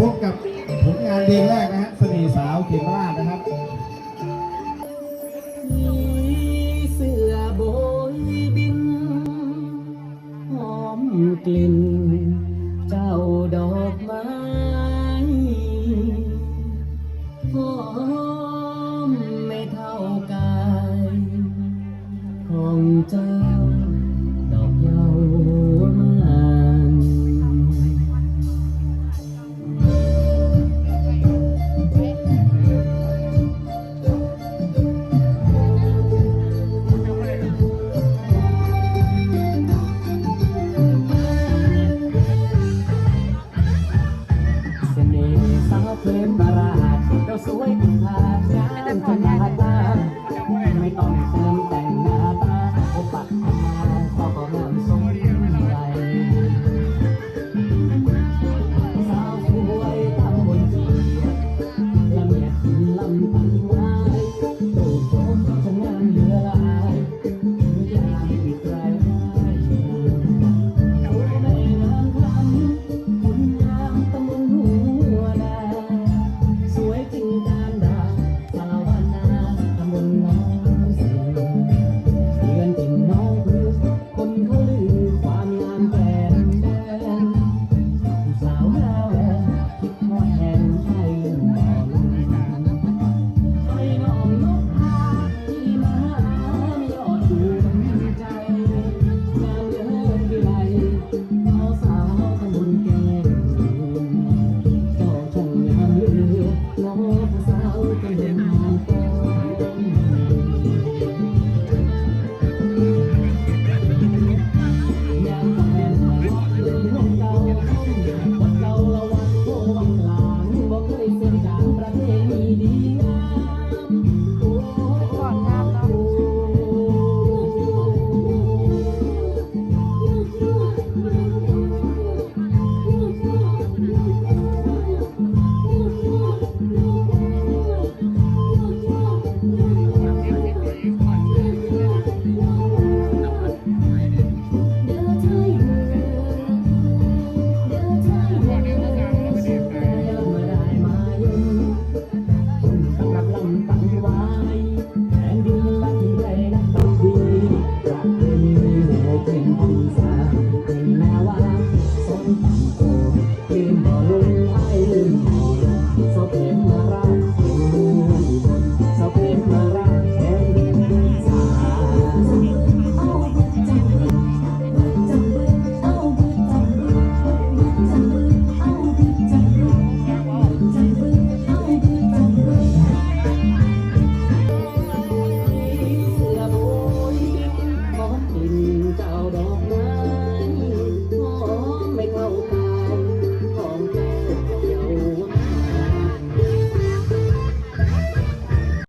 พบกับผลงานเพลงแรกนะฮะสนีสาวเขมราชนะครับกลิ่น เจ้าดอกไม้หอมไม่เท่ากายของเจ้า